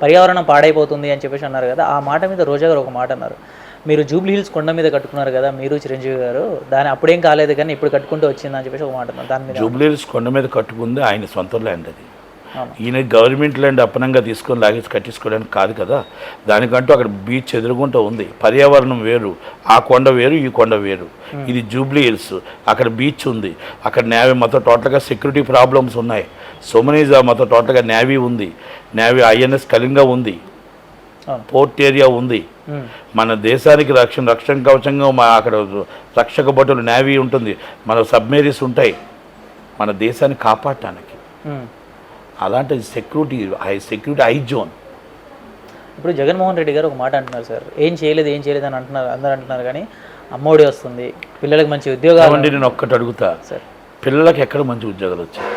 పర్యావరణం పాడైపోతుంది అని చెప్పేసి అన్నారు కదా ఆ మాట మీద రోజా గారు ఒక మాట అన్నారు. మీరు జూబ్లీ హిల్స్ కొండ మీద కట్టుకున్నారు కదా మీరు చిరంజీవి గారు దాని అప్పుడేం కాలేదు కానీ ఇప్పుడు కట్టుకుంటూ వచ్చిందని చెప్పేసి ఒక మాట అన్నారు. దాని మీద జూబ్లీహిల్స్ కొండ మీద కట్టుకుంది ఆయన సొంత ల్యాండ్ అది. ఈయన గవర్నమెంట్ ల్యాండ్ అప్పనంగా తీసుకొని లాగేసి కట్టించుకోవడానికి కాదు కదా. దానికంటూ అక్కడ బీచ్ ఎదురుగుంటూ ఉంది. పర్యావరణం వేరు. ఆ కొండ వేరు ఈ కొండ వేరు. ఇది జూబ్లీ హిల్స్. అక్కడ బీచ్ ఉంది. అక్కడ నేవీ మొత్తం టోటల్గా సెక్యూరిటీ ప్రాబ్లమ్స్ ఉన్నాయి. సోమనీజా మొత్తం టోటల్గా నేవీ ఉంది. నేవీ ఐఎన్ఎస్ కళింగ ఉంది. పోర్ట్ ఏరియా ఉంది. మన దేశానికి రక్షణ రక్షణ కవచంగా మా అక్కడ రక్షక భటులు నేవీ ఉంటుంది. మన సబ్మెరీస్ ఉంటాయి. మన దేశాన్ని కాపాడటానికి. అలాంటి security high security high zone ఇప్పుడు జగన్మోహన్ రెడ్డి గారు ఒక మాట అంటున్నారు సార్. ఏం చేయలేదు ఏం చేయలేదు అని అంటున్నారు అందరూ అంటున్నారు కానీ అమ్మఒడి వస్తుంది పిల్లలకు మంచి ఉద్యోగాలు కాబట్టి నేను ఒక్కటి అడుగుతా. సార్. పిల్లలకి ఎక్కడ మంచి ఉద్యోగాలు వచ్చాయి?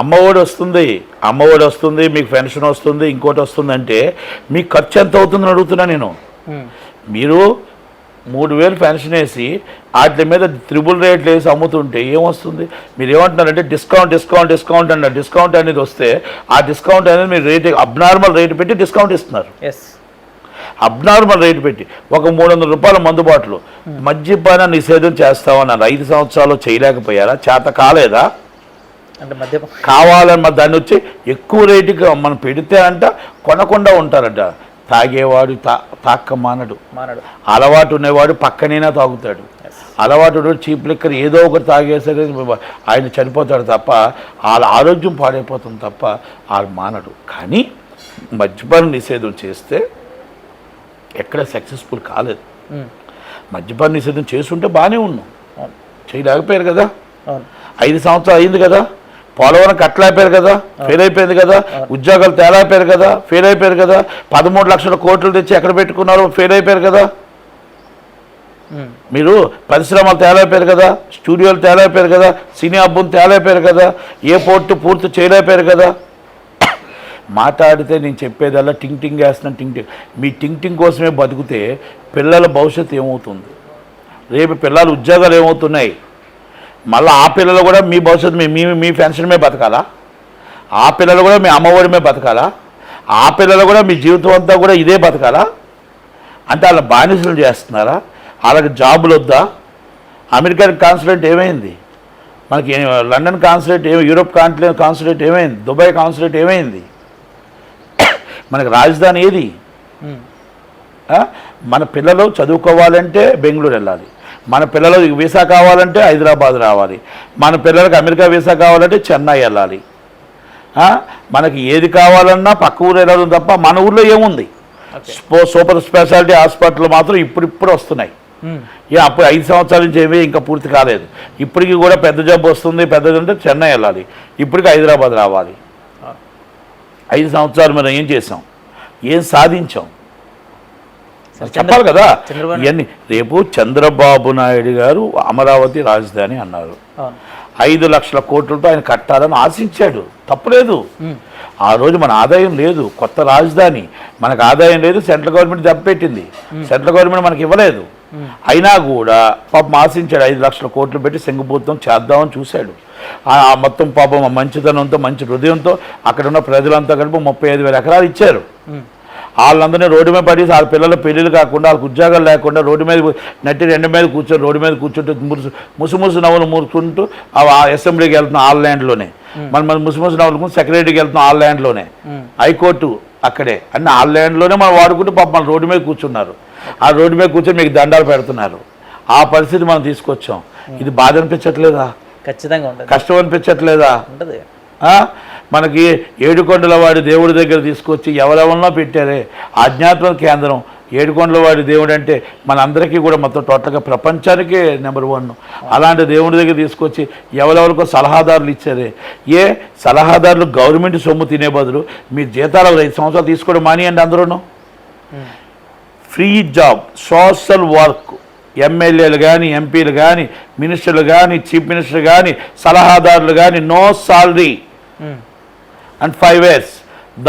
అమ్మఒడి వస్తుంది అమ్మఒడి వస్తుంది మీకు పెన్షన్ వస్తుంది ఇంకోటి వస్తుంది అంటే మీకు ఖర్చు ఎంత అవుతుందని అడుగుతున్నా నేను. మీరు మూడు వేలు పెన్షన్ వేసి వాటి మీద త్రిబుల్ రేట్లు వేసి అమ్ముతుంటే ఏమొస్తుంది? మీరు ఏమంటున్నారంటే డిస్కౌంట్ డిస్కౌంట్ డిస్కౌంట్ అన్నారు డిస్కౌంట్ అనేది వస్తే ఆ డిస్కౌంట్ అనేది మీరు రేట్ అబ్నార్మల్ రేటు పెట్టి డిస్కౌంట్ ఇస్తున్నారు. ఎస్. అబ్నార్మల్ రేటు పెట్టి ఒక మూడు వందల రూపాయల మందు బాటలు. మద్యపాన నిషేధం చేస్తామన్నారు ఐదు సంవత్సరాలు చేయలేకపోయారా? చేత కాలేదా? కావాలని దాన్ని వచ్చి ఎక్కువ రేటుకి మనం పెడితే అంట కొనకుండా ఉంటారంట. తాగేవాడు తా తాక్క మానడు. మానడు అలవాటు ఉన్నవాడు పక్కనైనా తాగుతాడు. అలవాటు చీప్ లిక్కర్ ఏదో ఒకటి తాగేసరి ఆయన చనిపోతాడు తప్ప వాళ్ళ ఆరోగ్యం పాడైపోతుంది తప్ప వాళ్ళు మానడు. కానీ మద్యపాన నిషేధం చేస్తే ఎక్కడ సక్సెస్ఫుల్ కాలేదు. ఉమ్, మద్యపాన నిషేధం చేస్తుంటే బాగానే ఉన్నాం. చేయలేకపోయారు కదా? ఐదు సంవత్సరాలు అయింది కదా? పోలవరం కట్టలేకపోయారు కదా ఫెయిల్ అయిపోయింది కదా ఉద్యోగాలు తేలైపోయారు కదా ఫెయిల్ అయిపోయారు కదా పదమూడు లక్షల కోట్లు తెచ్చి ఎక్కడ పెట్టుకున్నారు ఫెయిల్ అయిపోయారు కదా. మీరు పరిశ్రమలు తేలైపోయారు కదా స్టూడియోలు తేలైపోయారు కదా సినీ అబ్బుని తేలైపోయారు కదా ఏ పోర్టు పూర్తి చేయలేకపోయారు కదా. మాట్లాడితే నేను చెప్పేదల్లా టింగ్ టింగ్ వేస్తున్నాను టింగ్ టింగ్. మీ టింగ్ టింగ్ కోసమే బతికితే పిల్లల భవిష్యత్తు ఏమవుతుంది? రేపు పిల్లల ఉద్యోగాలు ఏమవుతున్నాయి? మళ్ళీ ఆ పిల్లలు కూడా మీ భవిష్యత్తు మీ మీ మీ పెన్షన్ మీద బతకాలా? ఆ పిల్లలు కూడా మీ అమ్మఒడి మీద బతకాలా? ఆ పిల్లలు కూడా మీ జీవితం అంతా కూడా ఇదే బతకాలా? అంటే వాళ్ళ బానిసలు చేస్తున్నారా? వాళ్ళకి జాబులు వద్దా? అమెరికన్ కాన్సులేట్ ఏమైంది? మనకి లండన్ కాన్సులేట్ ఏమి యూరోప్ కాన్సులే కాన్సులేట్ ఏమైంది? దుబాయ్ కాన్సులేట్ ఏమైంది? మనకి రాజధాని ఏది? మన పిల్లలు చదువుకోవాలంటే బెంగళూరు వెళ్ళాలి. మన పిల్లలు వీసా కావాలంటే హైదరాబాద్ రావాలి. మన పిల్లలకు అమెరికా వీసా కావాలంటే చెన్నై వెళ్ళాలి? మనకి ఏది కావాలన్నా పక్క ఊరు వెళ్ళడం తప్ప మన ఊర్లో ఏముంది? స్పో- సూపర్ స్పెషాలిటీ హాస్పిటల్ మాత్రం ఇప్పుడు ఇప్పుడు వస్తున్నాయి ఏ అప్పుడు ఐదు సంవత్సరాల నుంచి ఏమీ ఇంకా పూర్తి కాలేదు. ఇప్పటికి కూడా పెద్ద జబ్బు వస్తుంది పెద్దది అంటే చెన్నై వెళ్ళాలి. ఇప్పటికి హైదరాబాద్ రావాలి. ఐదు సంవత్సరాలు మనం ఏం చేసాం? ఏం సాధించాం? చెప్పాలి కదా. ఇవన్నీ రేపు చంద్రబాబు నాయుడు గారు అమరావతి రాజధాని అన్నారు. ఐదు లక్షల కోట్లతో ఆయన కట్టాలని ఆశించాడు. తప్పులేదు ఆ రోజు మన ఆదాయం లేదు. కొత్త రాజధాని. మనకు ఆదాయం లేదు సెంట్రల్ గవర్నమెంట్ దెబ్బపెట్టింది సెంట్రల్ గవర్నమెంట్ మనకి ఇవ్వలేదు. అయినా కూడా పాపం ఆశించాడు ఐదు లక్షల కోట్లు పెట్టి సింగపూర్తం చేద్దామని చూశాడు. ఆ మొత్తం పాపం మంచితనంతో మంచి హృదయంతో అక్కడ ఉన్న ప్రజలంతా కలిపి ముప్పై ఐదు వేల ఎకరాలు ఇచ్చారు. వాళ్ళందరినీ రోడ్డు మీద పడేసి వాళ్ళ పిల్లల పెళ్ళిళ్ళు కాకుండా వాళ్ళకి ఉద్యోగాలు లేకుండా రోడ్డు మీద నట్టి రెండు మీద కూర్చొని రోడ్డు మీద కూర్చుంటూ మురుసు ముసు ముసు నవ్వులు ఆ అసెంబ్లీకి వెళ్తున్నాం ఆల్ ల్యాండ్లోనే. మనం మన ముసు ముసు నవ్వులు సెక్రటరీకి వెళ్తున్నాం ఆల్ ల్యాండ్లోనే. హైకోర్టు అక్కడే. అన్ని ఆల్ ల్యాండ్లోనే మనం వాడుకుంటూ పాప మన రోడ్డు మీద కూర్చున్నారు. ఆ రోడ్డు మీద కూర్చొని మీకు దండాలు పెడుతున్నారు. ఆ పరిస్థితి మనం తీసుకొచ్చాం. ఇది బాధ అనిపించట్లేదా? ఖచ్చితంగా ఉంటుంది. కష్టం అనిపించట్లేదా? మనకి ఏడుకొండలవాడి దేవుడి దగ్గర తీసుకొచ్చి ఎవరెవరినో పెట్టారే. ఆధ్యాత్మ కేంద్రం. ఏడుకొండల వాడి దేవుడు అంటే మనందరికీ కూడా మొత్తం టోటల్గా ప్రపంచానికే నెంబర్ వన్. అలాంటి దేవుడి దగ్గర తీసుకొచ్చి ఎవరెవరికో సలహాదారులు ఇచ్చారే. ఏ సలహాదారులు గవర్నమెంట్ సొమ్ము తినే బదులు మీ జీతాలు ఐదు సంవత్సరాలు తీసుకోవడం మానేయండి అందరూ ఫ్రీ జాబ్ సోషల్ వర్క్ ఎమ్మెల్యేలు కానీ ఎంపీలు కానీ మినిస్టర్లు కానీ చీఫ్ మినిస్టర్ కానీ సలహాదారులు కానీ no salary. And five years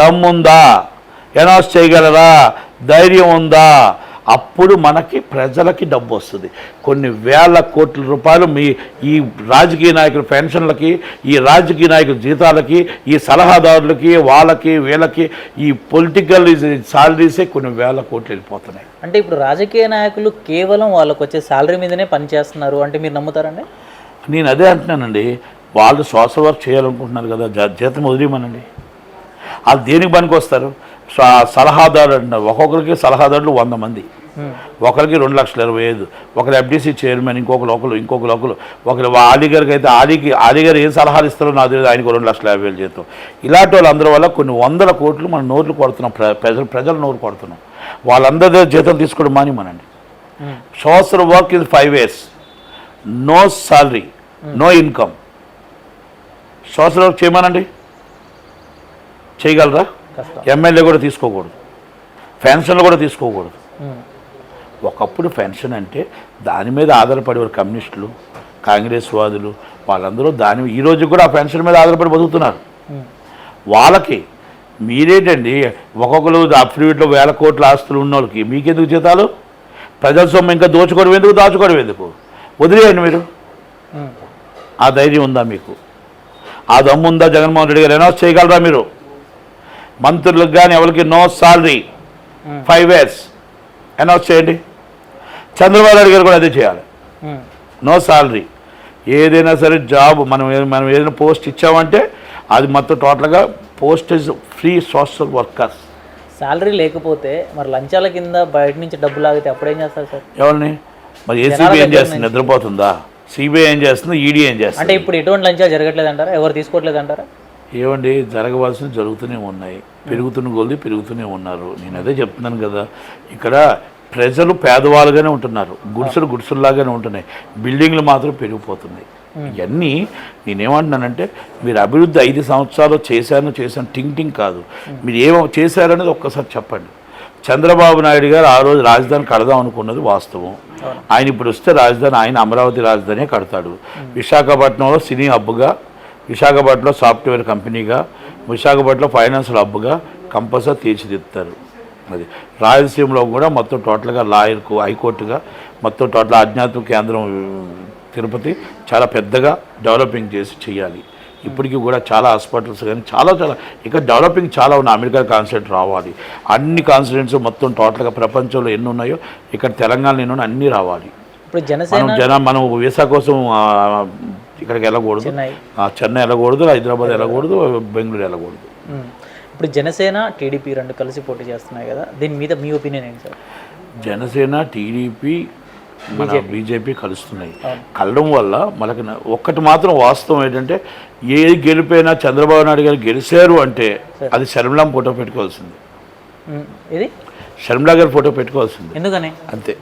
దమ్ముందా అనౌన్స్ చేయగలరా? ధైర్యం ఉందా? అప్పుడు మనకి ప్రజలకి డబ్బు వస్తుంది. కొన్ని వేల కోట్ల రూపాయలు మీ ఈ రాజకీయ నాయకుల పెన్షన్లకి ఈ రాజకీయ నాయకుల జీతాలకి ఈ సలహాదారులకి వాళ్ళకి వీళ్ళకి ఈ పొలిటికల్ సాలరీసే కొన్ని వేల కోట్లు వెళ్ళిపోతున్నాయి. అంటే ఇప్పుడు రాజకీయ నాయకులు కేవలం వాళ్ళకు వచ్చే శాలరీ మీదనే పనిచేస్తున్నారు అంటే మీరు నమ్ముతారండి? నేను అదే అంటున్నానండి. వాళ్ళు సోషల్ వర్క్ చేయాలనుకుంటున్నారు కదా జీతం వదిలేమనండి వాళ్ళు దేనికి పనికి సలహాదారు అంటున్నారు ఒక్కొక్కరికి సలహాదారులు వంద మంది. ఒకరికి రెండు లక్షల ఇరవై ఐదు. ఒకరు ఎఫ్డీసీ చైర్మన్ ఇంకొకరు ఒకరు ఇంకొకరు ఒకరు. ఒకరు ఆలీ గారికి అయితే ఆలీకి ఆలీ గారు ఏం సలహాలు ఇస్తారో నాకు తెలియదు. ఆయనకు రెండు లక్షల యాభై వేలు జీతం. ఇలాంటి వాళ్ళందరి వల్ల కొన్ని వందల కోట్లు మనం నోట్లు కొడుతున్నాం. ప్ర- ప్రజలు ప్రజలు నోరు కొడుతున్నాం. వాళ్ళందరి జీతం తీసుకోవడం మాని మనండి social work is five years. No salary no income. Social work చేయమనండి. చేయగలరా? ఎమ్మెల్యే కూడా తీసుకోకూడదు. పెన్షన్లు కూడా తీసుకోకూడదు. ఒకప్పుడు పెన్షన్ అంటే దాని మీద ఆధారపడేవారు కమ్యూనిస్టులు కాంగ్రెస్ వాదులు వాళ్ళందరూ దాని ఈ రోజు కూడా ఆ పెన్షన్ మీద ఆధారపడి బతుకుతున్నారు. వాళ్ళకి మీరేంటండి ఒక్కొక్కరు అఫిడవిట్లో వేల కోట్ల ఆస్తులు ఉన్న వాళ్ళకి మీకెందుకు జీతాలు? ప్రజల సొమ్ము ఇంకా దోచుకోవడం ఎందుకు దాచుకోవడం ఎందుకు? వదిలేయండి మీరు. ఆ ధైర్యం ఉందా మీకు? ఆ దమ్ము ఉందా జగన్మోహన్ రెడ్డి గారు? అనౌన్స్ చేయగలరా మీరు? మంత్రులకు కానీ ఎవరికి? No salary. Five years announce చేయండి. చంద్రబాబు నాయుడు గారు కూడా అదే చేయాలి. No salary. ఏదైనా సరే జాబ్ మనం మనం ఏదైనా పోస్ట్ ఇచ్చామంటే అది మొత్తం టోటల్గా postage free social workers salary లేకపోతే మరి లంచాల కింద బయట నుంచి డబ్బు లాగితే అప్పుడేం చేస్తారు సార్? ఎవరిని? మరి ఏసీబీ ఏం చేస్తుంది? నిద్రపోతుందా? సిబిఐ ఏం చేస్తుంది? ఈడీ ఏం చేస్తుంది? అంటే ఇప్పుడు ఎటువంటి లంచాలు జరగట్లేదు అంటారా ఎవరు తీసుకోవట్లేదు అంటారా ఏమండి జరగవలసిన జరుగుతూనే ఉన్నాయి. పెరుగుతున్న కొద్ది పెరుగుతూనే ఉన్నారు. నేను అదే చెప్తున్నాను కదా. ఇక్కడ ప్రజలు పేదవాళ్ళుగానే ఉంటున్నారు. గుడిసెలు గుడిసెల్లాగానే ఉంటున్నాయి. బిల్డింగ్లు మాత్రం పెరిగిపోతున్నాయి. ఇవన్నీ నేనేమంటున్నానంటే మీరు అభివృద్ధి ఐదు సంవత్సరాలు చేశాను చేశాను టింగ్ టింగ్ కాదు. మీరు ఏమో చేశారనేది ఒక్కసారి చెప్పండి. చంద్రబాబు నాయుడు గారు ఆ రోజు రాజధాని కడదాం అనుకున్నది వాస్తవం. ఆయన ఇప్పుడు వస్తే రాజధాని ఆయన అమరావతి రాజధాని కడతాడు. విశాఖపట్నంలో సినీ హబ్గా విశాఖపట్నంలో సాఫ్ట్వేర్ కంపెనీగా విశాఖపట్నంలో ఫైనాన్షియల్ హబ్గా కంపల్సరీ తీర్చిదిద్దుతారు. అది రాయలసీమలో కూడా మొత్తం టోటల్గా లాయర్కు హైకోర్టుగా మొత్తం టోటల్ ఆధ్యాత్మిక కేంద్రం తిరుపతి చాలా పెద్దగా డెవలపింగ్ చేసి చేయాలి. ఇప్పటికీ కూడా చాలా హాస్పిటల్స్ కానీ చాలా చాలా ఇక్కడ డెవలపింగ్ చాలా ఉన్నాయి. అమెరికా కాన్సెప్ట్ రావాలి. అన్ని కాన్స్టిట్యూన్స్ మొత్తం టోటల్గా ప్రపంచంలో ఎన్ని ఉన్నాయో ఇక్కడ తెలంగాణలో ఎన్ని ఉన్నాయో అన్నీ రావాలి. ఇప్పుడు జనసేన జన మనం వీసా కోసం ఇక్కడికి వెళ్ళకూడదు. చెన్నై. వెళ్ళకూడదు హైదరాబాద్ వెళ్ళకూడదు బెంగళూరు వెళ్ళకూడదు. ఇప్పుడు జనసేన టీడీపీ రెండు కలిసి పోటీ చేస్తున్నాయి కదా. దీని మీద మీ ఒపీనియన్ ఏంటి సార్? జనసేన టీడీపీ మన బీజేపీ. కలుస్తున్నాయి. కలడం వల్ల మనకి ఒక్కటి మాత్రం వాస్తవం ఏంటంటే ఏ గెలిపోయినా చంద్రబాబు నాయుడు గారు గెలిచారు అంటే అది శర్మిలా ఫోటో పెట్టుకోవాల్సింది. ఇది శర్మిలా గారి ఫోటో పెట్టుకోవాల్సింది. ఎందుకని? అంతే.